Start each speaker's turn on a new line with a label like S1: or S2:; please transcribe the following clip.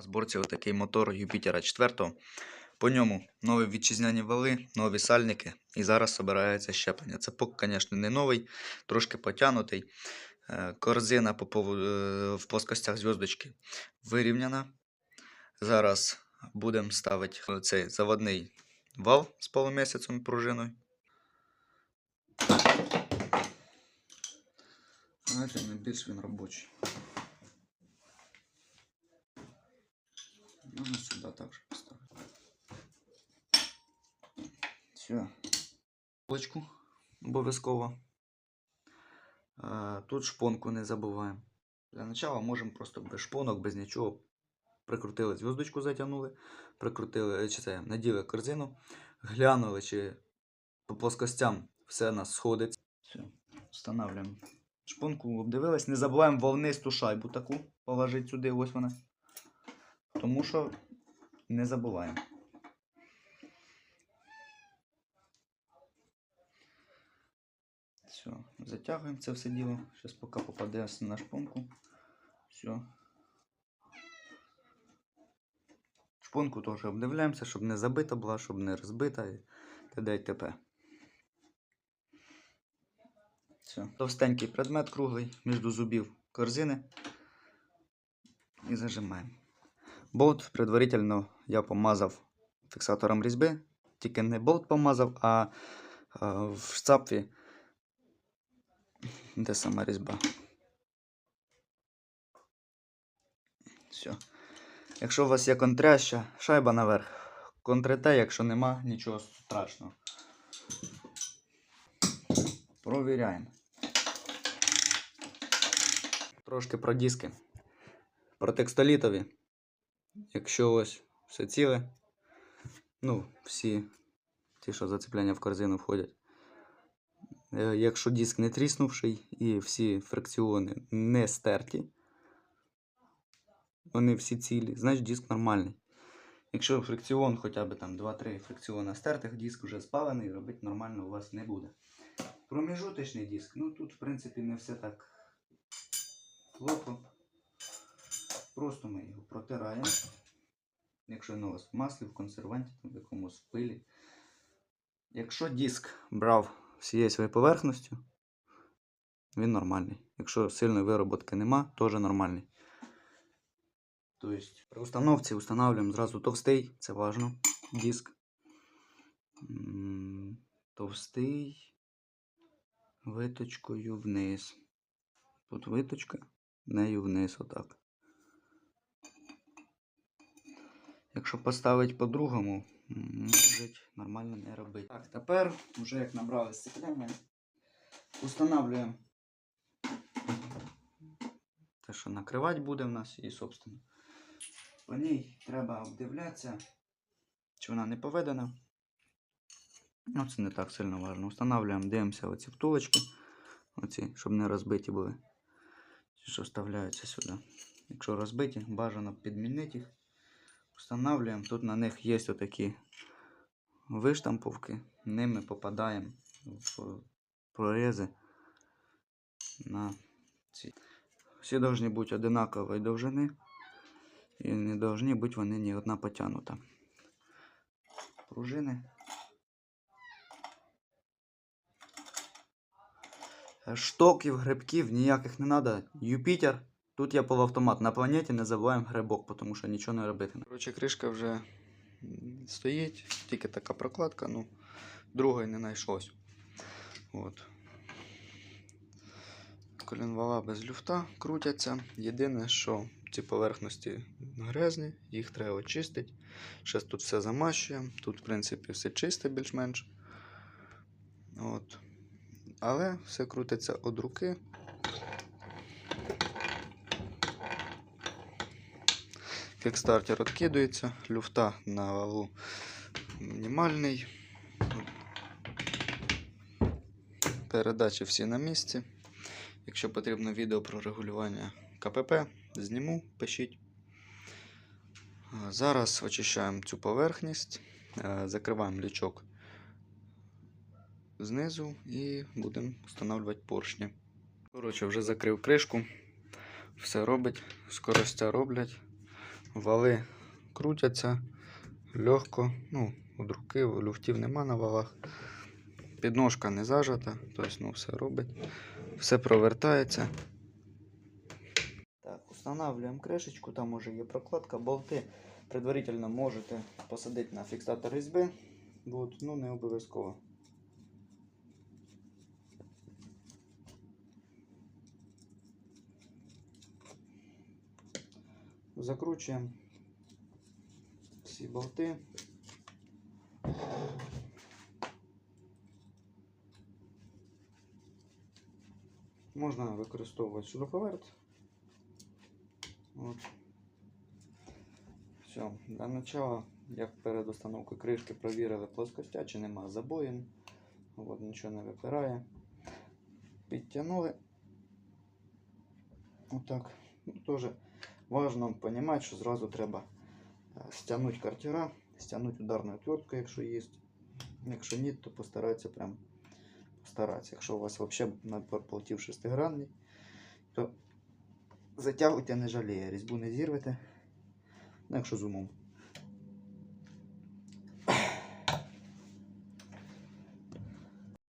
S1: На зборці отакий мотор Юпітера 4. По ньому нові вітчизняні вали, нові сальники. І зараз збирається щеплення. Цепок, звісно, не новий, трошки потягнутий. Е, Корзина е, в плоскостях зв'язочки вирівняна. Зараз будемо ставити цей заводний вал з полумісяцем пружиною. Найбільш він робочий. Можна сюди також поставити. Все. Полочку обов'язково. Е, Тут шпонку не забуваємо. Для начала можемо просто без шпонок, без нічого. Прикрутили зв'язочку, затягнули, прикрутили, чи це, наділи корзину, глянули, чи по плоскостям все у нас сходить. Все, встановлюємо. Шпонку обдивились. Не забуваємо волнисту шайбу таку положити сюди, ось вона. Тому що не забуваємо. Все, затягуємо це все діло. Зараз поки попаде на шпонку. Все. Шпонку теж обдивляємося, щоб не забита була, щоб не розбита і т.д. і т.п. Все. Товстенький предмет круглий між зубів корзини. І зажимаємо. Болт предварительно я помазав фіксатором різьби. Тільки не болт помазав, а, в шцапі, де сама різьба. Все. Якщо у вас є контряща, шайба наверх. Контрете, якщо нема, нічого страшного. Провіряємо. Трошки про диски. Про текстолітові. Якщо ось все ціле, ну, всі ті, що зацепляння в корзину входять. Е, Якщо диск не тріснувший і всі фрикціони не стерті, вони всі цілі, значить диск нормальний. Якщо фрикціон хоча б там 2-3 фрикціона стертих, диск вже спалений, робити нормально у вас не буде. Проміжуточний диск, ну тут в принципі не все так плохо. Просто ми його протираємо. Якщо він у вас в маслі, в консерванті, в якомусь пилі. Якщо диск брав всією своєю поверхністю, він нормальний. Якщо сильної вироботки нема, теж нормальний. Тобто при установці встановлюємо зразу товстий, це важно, диск. Товстий виточкою вниз. Тут виточка, нею вниз отак. Якщо поставити по-другому, можуть нормально не робити. Так, тепер, вже як набрали сцепляння, устанавливаємо те, що накривати буде в нас, і, собственно, по ній треба обдивлятися, чи вона не поведена. Ну, це не так сильно важливо. Устанавливаємо, дивимося оці втулочки, оці, щоб не розбиті були. Що вставляються сюди. Якщо розбиті, бажано підмінити їх. Встановлюємо. Тут на них є отакі виштамповки. Ними попадаємо в прорези на ці. Всі повинні бути одинакової довжини. І не повинні бути вони ні одна потягнута. Пружини. Штоків, грибків ніяких не треба. Юпітер. Тут я полуавтомат. На планеті не забуваємо грибок, тому що нічого не робити. Коротше, кришка вже стоїть, тільки така прокладка, ну, другої не знайшлось. От. Колінвала без люфта крутяться. Єдине, що ці поверхності грязні, їх треба очистити. Зараз тут все замащуємо. Тут, в принципі, все чисте більш-менш. От. Але все крутиться від руки. Кікстартер відкидується, люфта на валу мінімальний. Передачі всі на місці. Якщо потрібно відео про регулювання КПП, зніму, пишіть. Зараз очищаємо цю поверхність, е, закриваємо лючок знизу і будемо встановлювати поршні. Коротше, вже закрив кришку, все робить, скоростя роблять. Вали крутяться легко. Ну, від руки, люфтів нема на валах. Підножка не зажата, тобто ну, все робить. Все провертається. Так, встановлюємо кришечку, там уже є прокладка, болти. Предварительно можете посадити на фіксатор різьби. От, ну не обов'язково. Закручуємо всі болти. Можна використовувати шуруповерт. От. Все, для начала, як перед установкою кришки провірили плоскостя, чи нема забоїн. От, нічого не випирає. Підтягнули. Отак. Ну, теж важно розуміти, що зразу треба е, стягнути картера, стягнути ударну отвертку, якщо є. Якщо ні, то постарайтеся прям постараться. Якщо у вас взагалі набор полтів шестигранний, то затягуйте не жаліє, різьбу не зірвете. Ну, якщо з умом.